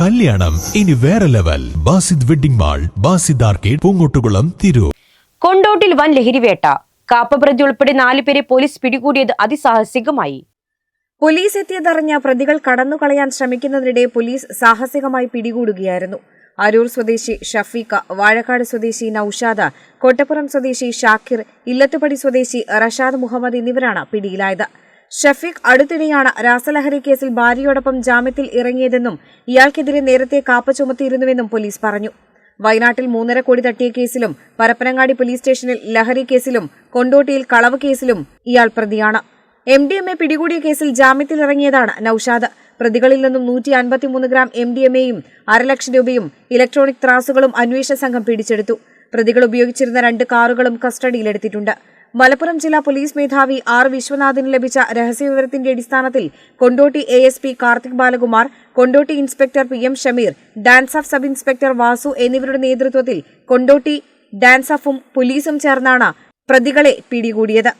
കല്യാണം. ഇനി വേറെ level Basid wedding mall Basid arcade Poongottukulam Tirur. കൊണ്ടോട്ടിൽ വൻ ലഹരിവേട്ട കാപ്പപ്രതി ഉൾപ്പെടെ നാലുപേരെ പോലീസ് പിടികൂടിയത് അതിസാഹസികമായി. പോലീസ് എത്തിയതറിഞ്ഞ പ്രതികൾ കടന്നുകളയാൻ ശ്രമിക്കുന്നതിനിടെ പോലീസ് സാഹസികമായി പിടികൂടുകയായിരുന്നു. അരൂർ സ്വദേശി ഷഫീഖ വാഴക്കാട് സ്വദേശി നൌഷാദ കോട്ടപ്പുറം സ്വദേശി ഷാക്കിർ ഇല്ലത്തുപടി സ്വദേശി റഷാദ് മുഹമ്മദ് എന്നിവരാണ് പിടിയിലായത്. ഷഫീഖ് അടുത്തിടെയാണ് രാസലഹരി കേസിൽ ഭാര്യയോടൊപ്പം ജാമ്യത്തിൽ ഇറങ്ങിയതെന്നും ഇയാൾക്കെതിരെ നേരത്തെ കാപ്പ ചുമത്തിയിരുന്നുവെന്നും പോലീസ് പറഞ്ഞു. വയനാട്ടിൽ മൂന്നര കോടി തട്ടിയ കേസിലും പരപ്പനങ്ങാടി പോലീസ് സ്റ്റേഷനിൽ ലഹരി കേസിലും കൊണ്ടോട്ടിയിൽ കളവ് കേസിലും ഇയാൾ പ്രതിയാണ്. എം ഡി എം എ പിടികൂടിയ കേസിൽ ജാമ്യത്തിൽ ഇറങ്ങിയതാണ് നൌഷാദ്. പ്രതികളിൽ നിന്നും നൂറ്റി അൻപത്തിമൂന്ന് ഗ്രാം എം ഡി എം എയും അരലക്ഷം രൂപയും ഇലക്ട്രോണിക് ത്രാസുകളും അന്വേഷണ സംഘം പിടിച്ചെടുത്തു. പ്രതികൾ ഉപയോഗിച്ചിരുന്ന രണ്ട് കാറുകളും കസ്റ്റഡിയിലെടുത്തിട്ടുണ്ട്. മലപ്പുറം ജില്ലാ പോലീസ് മേധാവി ആർ വിശ്വനാഥിന് ലഭിച്ച രഹസ്യവിവരത്തിന്റെ അടിസ്ഥാനത്തിൽ Kondotty A S P Karthik Balakumar Kondotty inspector P M Shameer DANSAF sub inspector Vasu എന്നിവരുടെ നേതൃത്വത്തിൽ കൊണ്ടോട്ടി ഡാൻസ് ഓഫും പോലീസും ചേർന്നാണ് പ്രതികളെ പിടികൂടിയത്.